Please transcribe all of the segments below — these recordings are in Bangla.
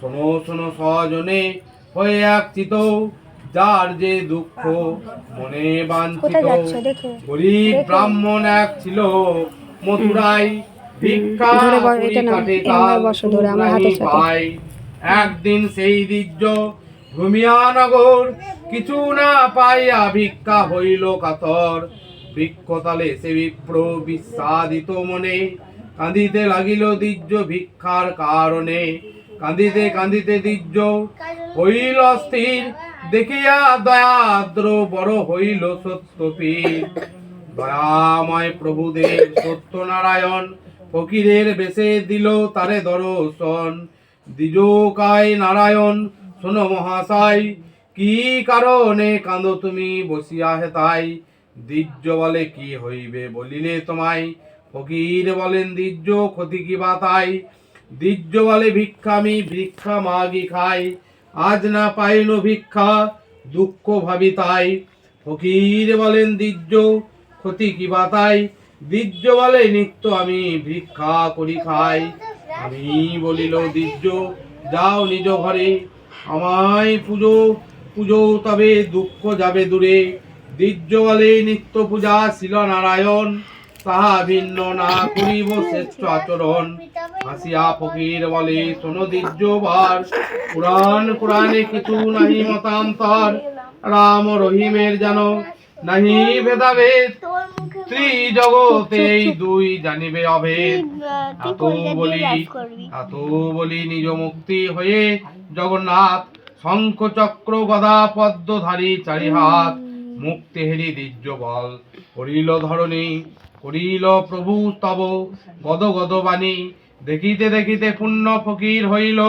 শোনো শোনো সজনে হয়ে যার যে দুঃখ মনে বাঞ্ছিত গরিব ব্রাহ্মণ এক ছিল ভিক্ষা কাটে। পায়। একদিন সেই দিজ্য ভূমিয়ানগর কিছু না পাইয়া ভিক্ষা হইল কাতর। বৃক্ষতলে সে বিপ্র বিশ্বাদিত মনে কাঁদিতে লাগিল দিজ্য ভিক্ষার কারণে। কাঁদিতে কাঁদিতে দিজ্য হইল স্থির। দেখিয়া দয়াদ্র বড় হইল সত্যপীর দয়াময় প্রভুদেব সত্যনারায়ণ ফকিরের বেশে দিল তারে দর্শন। দ্বিজকায় নারায়ণ শোনো মহাশয় কি কারণে কাঁদো তুমি বসিয়া হেতাই? দ্বিজ বলে কি হইবে বলিলে তোমায়? ফকির বলেন দ্বিজ ক্ষতি কি বা তাই? বলে ভিক্ষা আমি ভিক্ষা মাগি খাই। আজ না পাইল ভিক্ষা, দুঃখ ভাবি তাই। ফকির বলেন দ্বিজ ক্ষতি কি বা তাই? দ্বিজ বলে নিত্য আমি ভিক্ষা করি খাই। আমি বলিল দ্বিজ যাও নিজ ঘরে, আমায় পুজো পুজো তবে দুঃখ যাবে দূরে। দ্বিজ বলে নিত্য পূজা শিল নারায়ণ তাহা ভিন্ন না করিব শ্রেষ্ঠ আচরণ। হাসিয়া ফকির বলে, শোনো দ্বিজবার পুরাণ পুরাণে কিছু নাহি মতান্তর। রাম রহিমের যেন নাহি ভেদাভেদ। এই দুই জানিবে অভেদ। এত বলি এত বলি নিজ মুক্তি হয়ে জগন্নাথ শঙ্খ চক্র গদা পদ্মধারী চারি হাত মুক্তি হেরি দিজ্য বল করিল ধরণী, করিল প্রভু তব গদ গদ বাণী দেখিতে দেখিতে পুণ্য ফকির হইল।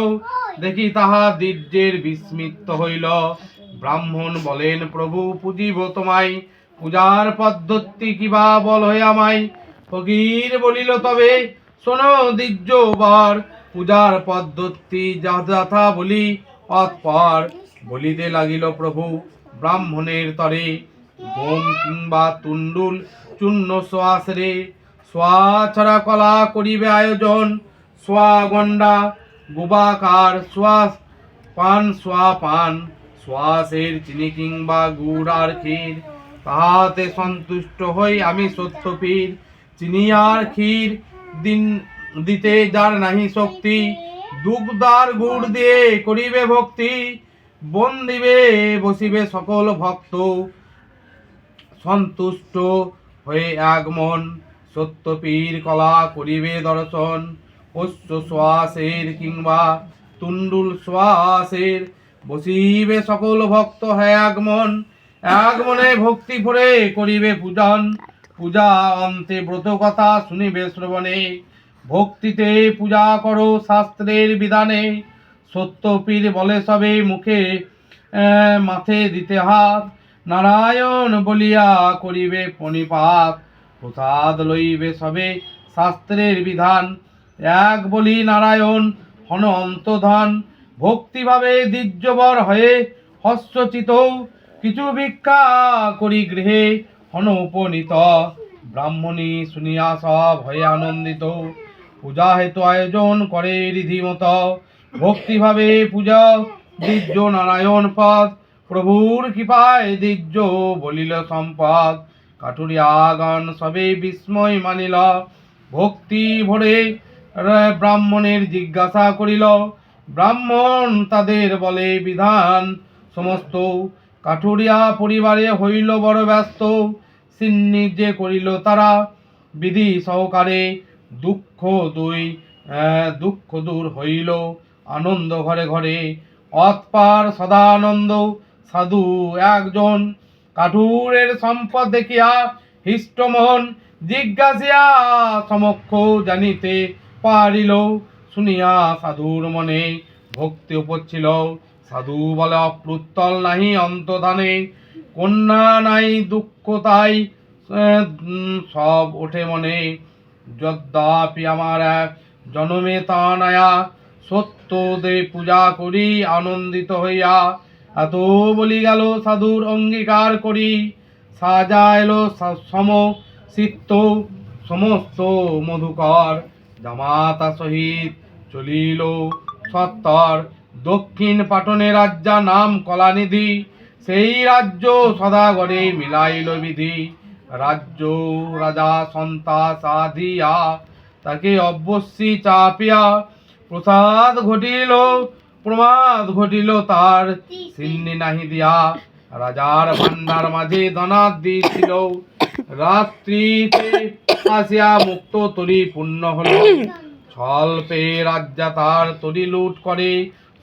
দেখি তাহা দিজ্যের বিস্মিত হইল। ব্রাহ্মণ বলেন প্রভু পুজিব তোমায়। পূজার পদ্ধতি কিবা বল হয়ে আমায়? ফকির বলিল তবে শোনো দিজ্য বার পূজার পদ্ধতি যা যথা বলি অৎপর বলিতে লাগিল প্রভু ব্রাহ্মণের তরে। গোম কিংবা তুণ্ডুল চূর্ণ শ্বাস রে সোয়া ছড়া কলা করিবে আয়োজন। সোয়া গন্ডা গুবাকার শ্বাস পান সোয়া পান শ্বাসের চিনি কিংবা গুড় আর ক্ষীর। তাহাতে সন্তুষ্ট হই আমি সত্যপীর চিনি আর ক্ষীর দিন, দিতে যার নাহি শক্তি। দুগ্ধার গুড় দিয়ে করিবে ভক্তি। বন দিবে, বসিবে সকল ভক্ত। সন্তুষ্ট হয়ে আগমন সত্যপীর কলা করিবে দর্শন অশ্ব শ্বাসের কিংবা তুণ্ডুল শ্বাসের বসিবে সকল ভক্ত হয় আগমন, আগমনে ভক্তি ভরে করিবে পূজন। পূজা অন্তে ব্রত কথা শুনিবে শ্রবণে, ভক্তিতে পূজা করো শাস্ত্রের বিধানে। সত্যপীর বলে সবে মুখে মাথে দিতে হাত। নারায়ণ বলিয়া করিবে পণিপাত প্রসাদ লইবে সবে শাস্ত্রের বিধান। এক বলি নারায়ণ হন অন্তধন ভক্তিভাবে দ্বিজবর হয়ে হস্যচিত কিছু ভিক্ষা করি গৃহে হন উপনীত ব্রাহ্মণী শুনিয়া সব হয়ে আনন্দিত। পূজা হেতু আয়োজন করে রীতিমত ভক্তিভাবে পূজা দ্বিজ নারায়ণ পদ। প্রভুর কৃপায় দ্বিজ বলিল সম্পদ। কাটুরিয়া গান সবে বিস্ময় মানিল। ভক্তি ভরে ব্রাহ্মণের জিজ্ঞাসা করিল, ব্রাহ্মণ, তাদের বলে বিধান সমস্ত। কাঠুরিয়া পরিবারে হইল বড় ব্যস্ত। সিন্নি যে করিল তারা বিধি সহকারে দুঃখ দুই দুঃখ দূর হইল। আনন্দ ঘরে ঘরে অৎপার সদানন্দ। সাধু একজন কাঠুরের সম্পদ দেখিয়া হৃষ্টমোহন জিজ্ঞাসিয়া, সমক্ষ জানিতে পারিল? শুনিয়া সাধুর মনে ভক্তি উপছিল সাধু বলে অপ্লুত্তল নাহি অন্তধানে, কন্যা নাই দুঃখ তাই সব ওঠে মনে। যদ্যাপি আমার এক জনমে তা নায়া, সত্য দে পূজা করি, আনন্দিত হইয়া এত বলি গেল সাধুর অঙ্গীকার করি। সাজাইলো স- সম চিত্ত সমস্ত মধুকর। জামাতা সহিত চলিল সত্তর। দক্ষিণ পাটনে রাজ্যা নাম কলানিধি। সেই রাজ্য সদাগরে মিলাইল বিধি। রাজ্য রাজা সন্তাস আদিয়া তাকে অবশ্যই চাপিয়া প্রসাদ ঘটিল। প্রমাদ ঘটিল তার। সিন্নি নাহি দিয়া। রাজার ভান্ডার মাঝে দনাদ দিয়েছিল। রাত্রিতে আসিয়া মুক্ত তরি পূর্ণ হলো। ছল পেয়ে রাজ্যা তার তরি লুট করে।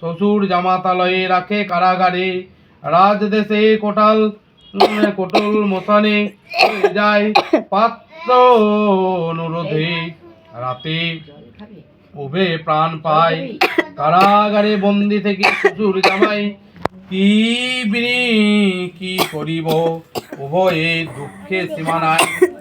শ্বশুর জামাতালয়ে রাখে কারাগারে। রাজদেশে কোটাল কোটল মশানে যায় পাত্র অনুরোধে। রাতে উভে প্রাণ পায়। কারাগারে বন্দি থেকে শ্বশুর জামাই। কি বিনি কি করিব? উভয়ে দুঃখে সীমা নাই।